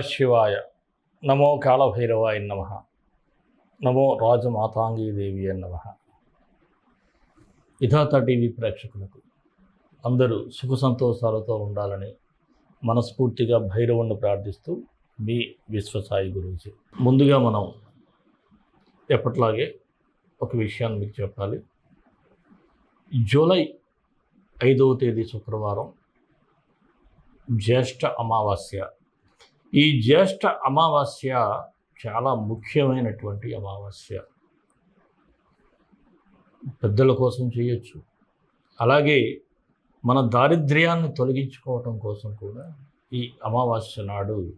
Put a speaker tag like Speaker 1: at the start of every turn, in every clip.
Speaker 1: శివాయ. నమో కాళభైరవాయ నమ. నమో రాజమాతాంగీదేవి నమ. ఇథాత టీవీ ప్రేక్షకులకు అందరూ సుఖ సంతోషాలతో ఉండాలని మనస్ఫూర్తిగా భైరవుణ్ణి ప్రార్థిస్తూ మీ విశ్వసాయి గురించి ముందుగా మనం ఎప్పట్లాగే ఒక విషయాన్ని మీకు చెప్పాలి. జూలై ఐదవ తేదీ శుక్రవారం జ్యేష్ఠ అమావాస్య ఈ జ్యేష్ఠ అమావాస్య చాలా ముఖ్యమైనటువంటి అమావాస్య. పెద్దల కోసం చేయొచ్చు. అలాగే మన దారిద్ర్యాన్ని తొలగించుకోవటం కోసం కూడా ఈ అమావాస్య నాడు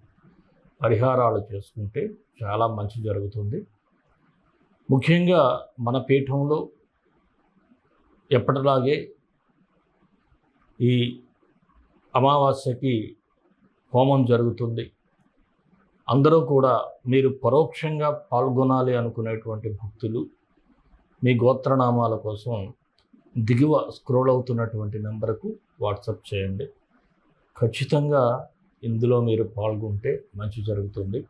Speaker 1: పరిహారాలు చేసుకుంటే చాలా మంచి జరుగుతుంది. ముఖ్యంగా మన పీఠంలో ఎప్పటిలాగే ఈ అమావాస్యకి హోమం జరుగుతుంది. అందరూ కూడా మీరు పరోక్షంగా పాల్గొనాలి అనుకునేటువంటి భక్తులు మీ గోత్రనామాల కోసం దిగువ స్క్రోల్ అవుతున్నటువంటి నెంబర్కు వాట్సప్ చేయండి. ఖచ్చితంగా ఇందులో మీరు పాల్గొంటే మంచి జరుగుతుంది.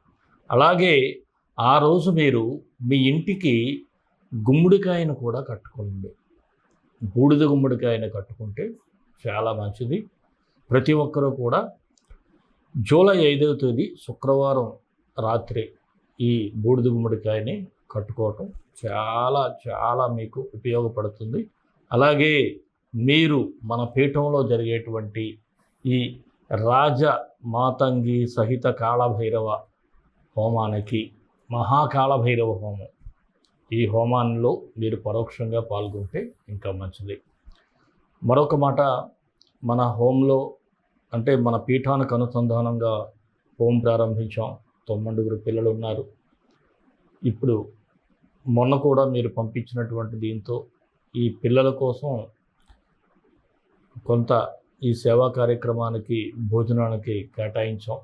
Speaker 1: అలాగే ఆ రోజు మీరు మీ ఇంటికి గుమ్మడికాయను కూడా కట్టుకోండి. బూడిద గుమ్మడికాయను కట్టుకుంటే చాలా మంచిది. ప్రతి ఒక్కరూ కూడా జూలై ఐదవ తేదీ శుక్రవారం రాత్రి ఈ బూడిద గుమ్మడికాయని కట్టుకోవటం చాలా చాలా మీకు ఉపయోగపడుతుంది. అలాగే మీరు మన పీఠంలో జరిగేటువంటి ఈ రాజ మాతంగి సహిత కాళభైరవ హోమానికి మహాకాళభైరవ హోమం. ఈ హోమాల్లో మీరు పరోక్షంగా పాల్గొంటే ఇంకా మంచిది. మరొక మాట మన హోంలో అంటే మన పీఠానికి అనుసంధానంగా హోం ప్రారంభించాం. తొమ్మిదిగురు పిల్లలు ఉన్నారు. ఇప్పుడు మొన్న కూడా మీరు పంపించినటువంటి దీంతో ఈ పిల్లల కోసం కొంత ఈ సేవా కార్యక్రమానికి భోజనానికి కేటాయించాం.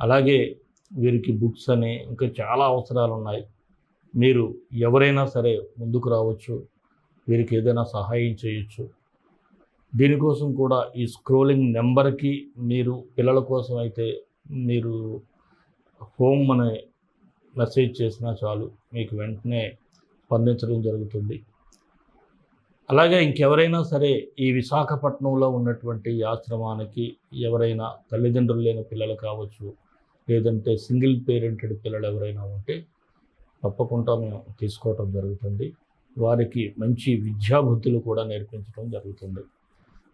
Speaker 1: అలాగే వీరికి బుక్స్ అని ఇంకా చాలా అవసరాలు ఉన్నాయి. మీరు ఎవరైనా సరే ముందుకు రావచ్చు. వీరికి ఏదైనా సహాయం చేయొచ్చు. దీనికోసం కూడా ఈ స్క్రోలింగ్ నెంబర్కి మీరు పిల్లల కోసం అయితే మీరు హోమ్ అనే మెసేజ్ చేసినా చాలు మీకు వెంటనే స్పందించడం జరుగుతుంది. అలాగే ఇంకెవరైనా సరే ఈ విశాఖపట్నంలో ఉన్నటువంటి ఆశ్రమానికి ఎవరైనా తల్లిదండ్రులు లేని పిల్లలు కావచ్చు లేదంటే సింగిల్ పేరెంటెడ్ పిల్లలు ఎవరైనా ఉంటే తప్పకుండా మేము తీసుకోవటం జరుగుతుంది. వారికి మంచి విద్యాబుద్ధులు కూడా నేర్పించడం జరుగుతుంది.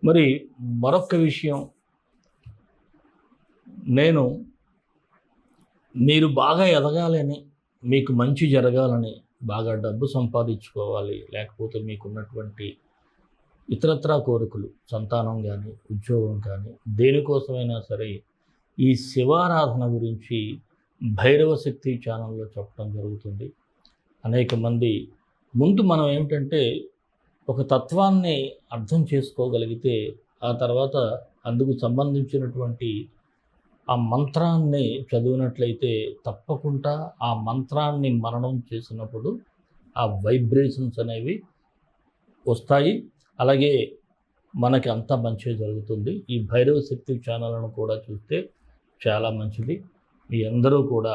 Speaker 1: మరి మరొక విషయం. నేను మీరు బాగా ఎదగాలని మీకు మంచి జరగాలని బాగా డబ్బు సంపాదించుకోవాలి లేకపోతే మీకున్నటువంటి ఇతరత్రా కోరికలు సంతానం కానీ ఉద్యోగం కానీ దేనికోసమైనా సరే ఈ శివారాధన గురించి భైరవ శక్తి ఛానల్లో చెప్పడం జరుగుతుంది. అనేక మంది ముందు మనం ఏమిటంటే ఒక తత్వాన్ని అర్థం చేసుకోగలిగితే ఆ తర్వాత అందుకు సంబంధించినటువంటి ఆ మంత్రాన్ని చదివినట్లయితే తప్పకుండా ఆ మంత్రాన్ని మరణం చేసినప్పుడు ఆ వైబ్రేషన్స్ అనేవి వస్తాయి. అలాగే మనకి అంతా మంచిగా జరుగుతుంది. ఈ భైరవ శక్తి ఛానల్ను కూడా చూస్తే చాలా మంచిది. మీ అందరూ కూడా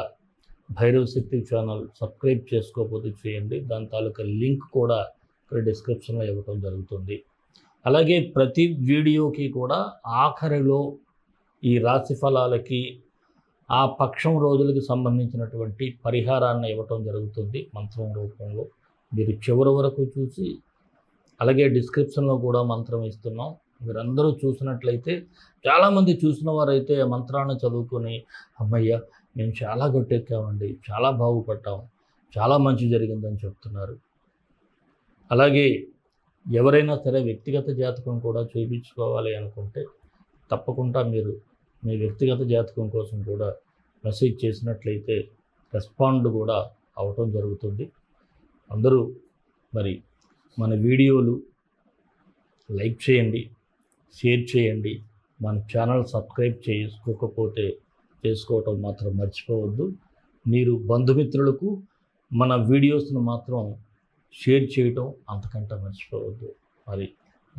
Speaker 1: భైరవ శక్తి ఛానల్ సబ్స్క్రైబ్ చేసుకోకపోతే చేయండి. దాని తాలూకా లింక్ కూడా ఇక్కడ డిస్క్రిప్షన్లో ఇవ్వటం జరుగుతుంది. అలాగే ప్రతి వీడియోకి కూడా ఆఖరిలో ఈ రాశి ఫలాలకి ఆ పక్షం రోజులకి సంబంధించినటువంటి పరిహారాన్ని ఇవ్వటం జరుగుతుంది మంత్రం రూపంలో. మీరు చివరి వరకు చూసి అలాగే డిస్క్రిప్షన్లో కూడా మంత్రం ఇస్తున్నాం. మీరందరూ చూసినట్లయితే చాలామంది చూసిన వారైతే మంత్రాన్ని చదువుకొని అమ్మయ్య మేము చాలా గట్టెక్కామండి చాలా బాగుపడ్డాం చాలా మంచి జరిగిందని చెప్తున్నారు. అలాగే ఎవరైనా సరే వ్యక్తిగత జాతకం కూడా చూపించుకోవాలి అనుకుంటే తప్పకుండా మీరు మీ వ్యక్తిగత జాతకం కోసం కూడా మెసేజ్ చేసినట్లయితే రెస్పాండ్ కూడా అవటం జరుగుతుంది. అందరూ మరి మన వీడియోలు లైక్ చేయండి షేర్ చేయండి. మన ఛానల్ సబ్స్క్రైబ్ చేసుకోకపోతే చేసుకోవటం మాత్రం మర్చిపోవద్దు. మీరు బంధుమిత్రులకు మన వీడియోస్ను మాత్రం షేర్ చేయటం అంతకంటే మర్చిపోవద్దు మరి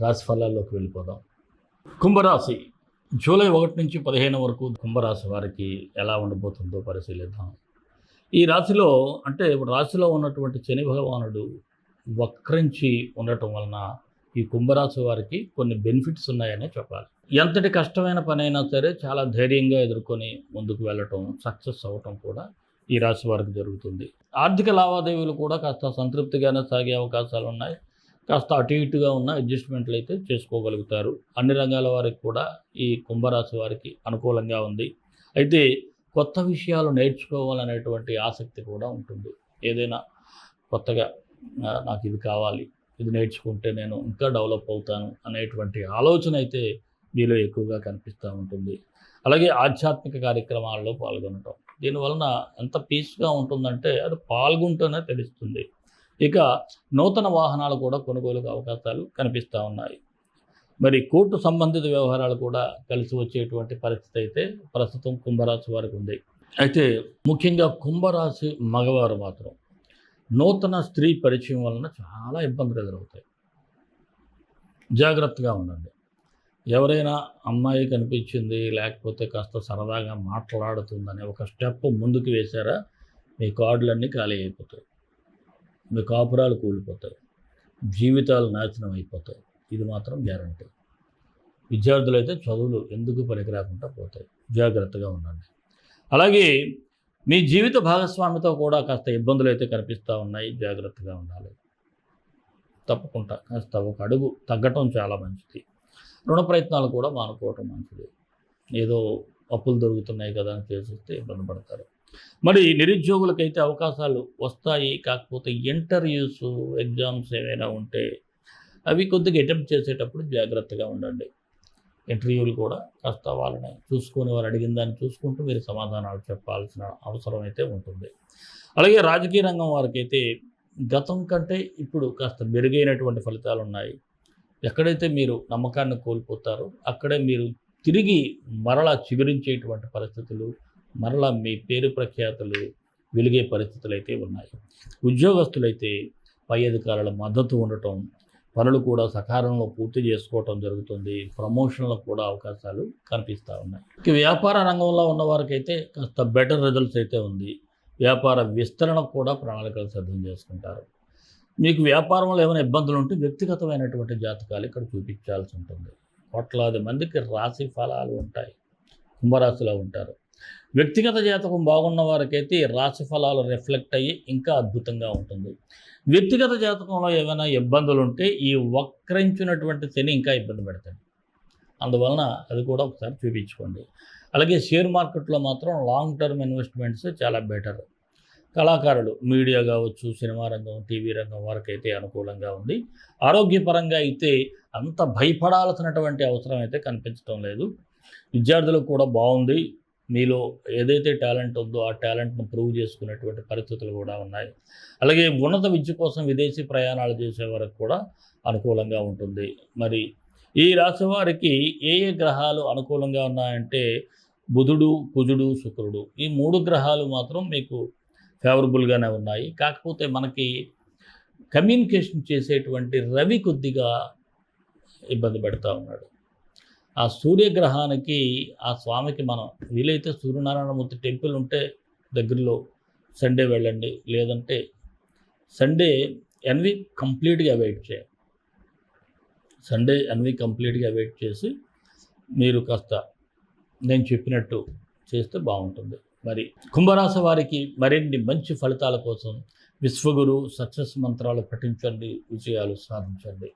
Speaker 1: రాశి ఫలాల్లోకి వెళ్ళిపోదాం. కుంభరాశి. జూలై ఒకటి నుంచి పదిహేను వరకు కుంభరాశి వారికి ఎలా ఉండబోతుందో పరిశీలిద్దాం. ఈ రాశిలో అంటే ఇప్పుడు రాశిలో ఉన్నటువంటి శని భగవానుడు వక్రించి ఉండటం వలన ఈ కుంభరాశి వారికి కొన్ని బెనిఫిట్స్ ఉన్నాయనే చెప్పాలి. ఎంతటి కష్టమైన పనైనా సరే చాలా ధైర్యంగా ఎదుర్కొని ముందుకు వెళ్ళటం సక్సెస్ అవ్వటం కూడా ఈ రాశి వారికి జరుగుతుంది. ఆర్థిక లావాదేవీలు కూడా కాస్త సంతృప్తిగానే సాగే అవకాశాలు ఉన్నాయి. కాస్త అటు ఇటుగా ఉన్న అడ్జస్ట్మెంట్లు అయితే చేసుకోగలుగుతారు. అన్ని రంగాల వారికి కూడా ఈ కుంభరాశి వారికి అనుకూలంగా ఉంది. అయితే కొత్త విషయాలు నేర్చుకోవాలనేటువంటి ఆసక్తి కూడా ఉంటుంది. ఏదైనా కొత్తగా నాకు ఇది కావాలి ఇది నేర్చుకుంటే నేను ఇంకా డెవలప్ అవుతాను అనేటువంటి ఆలోచన అయితే మీలో ఎక్కువగా కనిపిస్తూ ఉంటుంది. అలాగే ఆధ్యాత్మిక కార్యక్రమాల్లో పాల్గొనటం. దీనివలన ఎంత పీస్గా ఉంటుందంటే అది పాల్గొంటూనే తెలుస్తుంది. ఇక నూతన వాహనాలు కూడా కొనుగోలుకు అవకాశాలు కనిపిస్తూ ఉన్నాయి. మరి కోర్టు సంబంధిత వ్యవహారాలు కూడా కలిసి వచ్చేటువంటి పరిస్థితి అయితే ప్రస్తుతం కుంభరాశి వారికి ఉంది. అయితే ముఖ్యంగా కుంభరాశి మగవారు మాత్రం నూతన స్త్రీ పరిచయం వలన చాలా ఇబ్బందులు ఎదురవుతాయి. జాగ్రత్తగా ఉండండి. ఎవరైనా అమ్మాయి కనిపించింది లేకపోతే కాస్త సరదాగా మాట్లాడుతుందని ఒక స్టెప్ ముందుకు వేశారా మీ కార్డులన్నీ ఖాళీ అయిపోతాయి. మీ కాపురాలు కూలిపోతాయి. జీవితాలు నాశనం అయిపోతాయి. ఇది మాత్రం గ్యారంటీ. విద్యార్థులు అయితే చదువులు ఎందుకు పనికిరాకుండా పోతాయి? జాగ్రత్తగా ఉండండి. అలాగే మీ జీవిత భాగస్వామితో కూడా కాస్త ఇబ్బందులు అయితే కనిపిస్తూ ఉన్నాయి. జాగ్రత్తగా ఉండాలి. తప్పకుండా కాస్త ఒక అడుగు తగ్గటం చాలా మంచిది. రుణ ప్రయత్నాలు కూడా మానుకోవటం మంచిది. ఏదో అప్పులు దొరుకుతున్నాయి కదా అని తెలిసిస్తే ఇబ్బంది పడతారు. మరి నిరుద్యోగులకైతే అవకాశాలు వస్తాయి. కాకపోతే ఇంటర్వ్యూస్ ఎగ్జామ్స్ ఏమైనా ఉంటే అవి కొద్దిగా అటెంప్ట్ చేసేటప్పుడు జాగ్రత్తగా ఉండండి. ఇంటర్వ్యూలు కూడా కాస్త వాళ్ళని చూసుకొని వారు అడిగిన దాన్ని చూసుకుంటూ మీరు సమాధానాలు చెప్పాల్సిన అవసరం అయితే ఉంటుంది. అలాగే రాజకీయ రంగం వారికైతే గతం కంటే ఇప్పుడు కాస్త మెరుగైనటువంటి ఫలితాలు ఉన్నాయి ఎక్కడైతే మీరు నమ్మకాన్ని కోల్పోతారో అక్కడే మీరు తిరిగి మరలా చిగురించేటువంటి పరిస్థితులు మరలా మీ పేరు ప్రఖ్యాతులు వెలిగే పరిస్థితులు అయితే ఉన్నాయి. ఉద్యోగస్తులైతే పై అధికారుల మద్దతు ఉండటం పనులు కూడా సకాలంలో పూర్తి చేసుకోవటం జరుగుతుంది. ప్రమోషన్లకు కూడా అవకాశాలు కనిపిస్తూ ఉన్నాయి. ఇక వ్యాపార రంగంలో ఉన్న వారికైతే కాస్త బెటర్ రిజల్ట్స్ అయితే ఉంది. వ్యాపార విస్తరణకు కూడా ప్రణాళికలు సిద్ధం చేసుకుంటారు. మీకు వ్యాపారంలో ఏమైనా ఇబ్బందులు ఉంటే వ్యక్తిగతమైనటువంటి జాతకాలు ఇక్కడ చూపించాల్సి ఉంటుంది. కోట్లాది మందికి రాశి ఫలాలు ఉంటాయి. కుంభరాశిలో ఉంటారు. వ్యక్తిగత జాతకం బాగున్న వారికైతే ఈ రాశి ఫలాలు రిఫ్లెక్ట్ అయ్యి ఇంకా అద్భుతంగా ఉంటుంది. వ్యక్తిగత జాతకంలో ఏమైనా ఇబ్బందులు ఉంటే ఈ వక్రించినటువంటి శని ఇంకా ఇబ్బంది పెడతాడు. అందువలన అది కూడా ఒకసారి చూపించుకోండి. అలాగే షేర్ మార్కెట్లో మాత్రం లాంగ్ టర్మ్ ఇన్వెస్ట్మెంట్స్ చాలా బెటర్ కళాకారులు మీడియా కావచ్చు సినిమా రంగం టీవీ రంగం వారికైతే అనుకూలంగా ఉంది. ఆరోగ్యపరంగా అయితే అంత భయపడాల్సినటువంటి అవసరం అయితే కనిపించడం లేదు. విద్యార్థులకు కూడా బాగుంది. మీలో ఏదైతే టాలెంట్ ఉందో ఆ టాలెంట్ను ప్రూవ్ చేసుకునేటువంటి పరిస్థితులు కూడా ఉన్నాయి. అలాగే ఉన్నత విద్య కోసం విదేశీ ప్రయాణాలు చేసే వరకు కూడా అనుకూలంగా ఉంటుంది. మరి ఈ రాశి వారికి ఏ ఏ గ్రహాలు అనుకూలంగా ఉన్నాయంటే బుధుడు కుజుడు శుక్రుడు ఈ మూడు గ్రహాలు మాత్రం మీకు ఫేవరబుల్గానే ఉన్నాయి. కాకపోతే మనకి కమ్యూనికేషన్ చేసేటువంటి రవి కొద్దిగా ఇబ్బంది పెడతా ఉన్నాడు. ఆ సూర్యగ్రహానికి ఆ స్వామికి మనం వీలైతే సూర్యనారాయణమూర్తి టెంపుల్ ఉంటే దగ్గరలో సండే వెళ్ళండి. లేదంటే సండే ఎన్వి కంప్లీట్గా అవాయిడ్ చేయాలి. సండే ఎన్వి కంప్లీట్గా అవాయిడ్ చేసి మీరు కాస్త నేను చెప్పినట్టు చేస్తే బాగుంటుంది. మరి కుంభరాశి వారికి మరిన్ని మంచి ఫలితాల కోసం విశ్వగురు సక్సెస్ మంత్రాలు పఠించండి విజయాలు సాధించండి.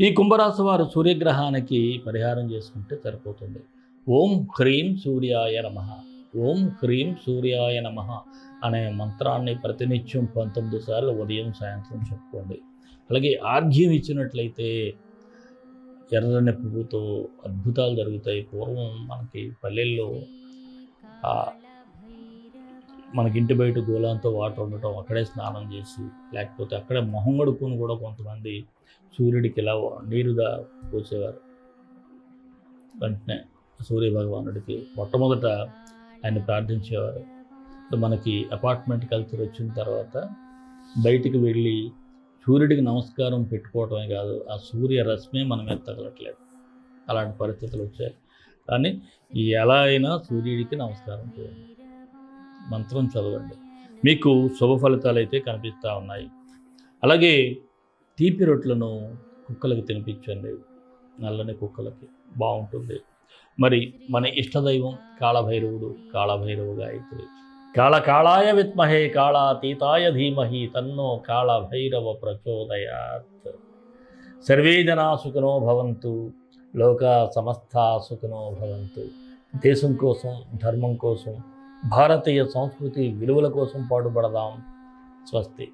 Speaker 1: ఈ కుంభరాశి వారు సూర్యగ్రహానికి పరిహారం చేసుకుంటే సరిపోతుంది. ఓం హ్రీం సూర్యాయ నమ. ఓం హ్రీం సూర్యాయ నమ అనే మంత్రాన్ని ప్రతినిత్యం పంతొమ్మిది సార్లు ఉదయం సాయంత్రం చెప్పుకోండి. అలాగే ఆర్ఘ్యం ఇచ్చినట్లయితే ఎర్రని పువ్వుతో అద్భుతాలు జరుగుతాయి. పూర్వం మనకి పల్లెల్లో మనకి ఇంటి బయట గోళంతో వాటర్ ఉండటం అక్కడే స్నానం చేసి లేకపోతే అక్కడే మొహం కడుక్కొని కూడా కొంతమంది సూర్యుడికి ఇలా నీరుగా పోసేవారు. వెంటనే సూర్య భగవానుడికి మొట్టమొదట ఆయన ప్రార్థించేవారు. మనకి అపార్ట్మెంట్ కల్చర్ వచ్చిన తర్వాత బయటికి వెళ్ళి సూర్యుడికి నమస్కారం పెట్టుకోవటమే కాదు ఆ సూర్య రశ్మే మన మీద తగలట్లేదు. అలాంటి పరిస్థితులు వచ్చాయి. కానీ ఎలా అయినా సూర్యుడికి నమస్కారం చేయండి. మంత్రం చదవండి. మీకు శుభ ఫలితాలు అయితే కనిపిస్తూ ఉన్నాయి. అలాగే తీపి రొట్టెలను కుక్కలకు తినిపించండి. నల్లని కుక్కలకి బాగుంటుంది. మరి మన ఇష్టదైవం కాళభైరవుడు కాళభైరవు గాయత్రి. కాళకాళాయ విత్మహే కాళాతీతాయ ధీమహి తన్నో కాళభైరవ ప్రచోదయాత్ సర్వే జనా సుఖనో భవంతు లోక సమస్త సుఖనో భవంతు దేశం కోసం ధర్మం కోసం భారతీయ సంస్కృతి విలువల కోసం పాటుపడదాం స్వస్తి